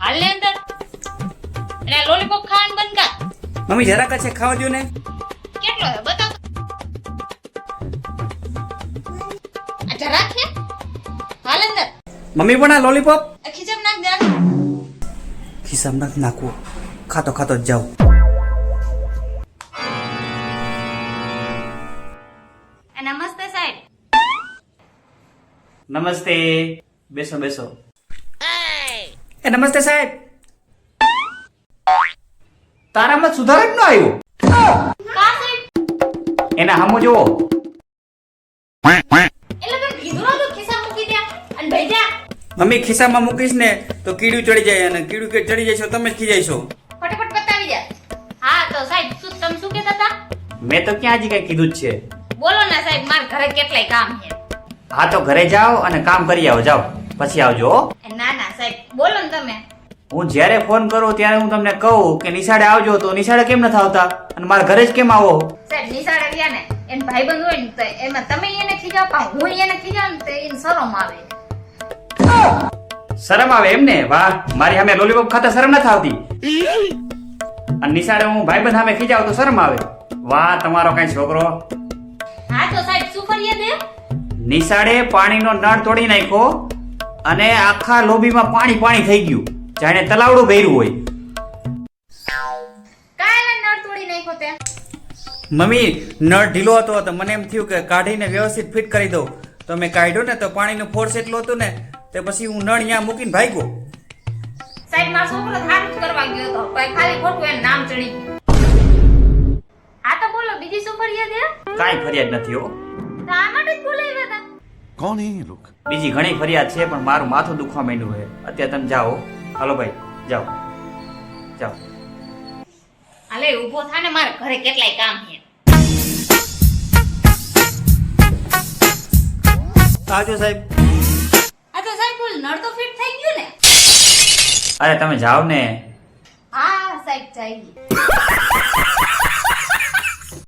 હાલ અંદર. અને લોલીપોપ ખાવાનું બંધ કર. મમ્મી જરાક છે ખાવા દો ને. કેટલો હે બતાવ. આ જરા છે? હાલ અંદર. મમ્મી પણ આ લોલીપોપ ખીચમ નાખ દે ખિસ્સામાં નાખ નાખવો ખાતો ખાતો જ જાઉં નમસ્તે સાહેબ. નમસ્તે. બેસો બેસો. એ નમસ્તે સાહેબ. તારામાં સુધાર જ ન આવ્યો? એના હામો જોવો જા. મમ્મી ખિસ્સામાં મૂકીશ ને તો કીડું ચડી જાય અને કીડું કે ચડી જાય છો તમે જ ખીજાઈશો ફટાફટ બતાવી દે. હા તો સાહેબ શું તમે શું કહેતા હતા? મેં તો ક્યાં હજી કઈ કીધું જ છે. બોલો ને સાહેબ મારા ઘરે કેટલાય કામ છે. હા તો ઘરે જાઓ અને કામ કરી આવો જાઓ. પછી આવજો ના ના સાહેબ બોલો ને તમે. હું જ્યારે ફોન કરું ત્યારે હું તમને કહું કે નિશાળે આવજો તો નિશાળે કેમ નથી આવતા? અને મારા ઘરે જ કેમ આવો? સાહેબ નિશાળે ગયા ને એને ભાઈબંધ હોય ને તો એમાં તમે એને ખીજાવ પણ હું એને ખીજાવ ને તો એને શરમ આવે. શરમ આવે એમને? વાહ મારી સામે લોલીપોપ ખાતા શરમ નથી આવતી. અને નિશાળે હું ભાઈબંધ સામે ખીજાવ તો શરમ આવે. વાહ તમારો કઈ છોકરો. હા તો સાહેબ શું કરીએ હે નિશાળે પાણીનો નળ તોડી નાખ્યો અને આખા લોબીમાં પાણી પાણી થઈ ગયું. જાણે તલાવડું ભર્યું હોય. કાંઈ મમ્મી નળ ઢીલો હતો તો મને એમ થયું કે કાઢીને વ્યવસ્થિત ફિટ કરી દઉં. તો મેં કાઢ્યો ને તો પાણીનું ફોર્સ એટલું હતું ને તે પછી હું નળ અહીંયા મૂકીને ભાગ્યો. સાહેબ મારો છોકરો થારું કરવા ગયો હતો પણ ખાલી ખોટું એનું નામ ચડી ગયું. હા તો બોલો બીજી શું ફરિયાદ હે કાંઈ ફરિયાદ નથી હો. કોણ હે લોક. બીજી ઘણી ફરિયાદ છે પણ મારું માથું દુખવા માંડ્યું છે. અત્યારે તમે જાઓ. હાલો ભાઈ જાઓ. જાઓ. અલે ઊભો થા ને મારા ઘરે કેટલાય કામ છે. આજો સાહેબ. આજો સાહેબ બોલ નળ તો ફિટ થઈ ગયું ને. અરે તમે જાઓ ને. હા સાહેબ જઈએ.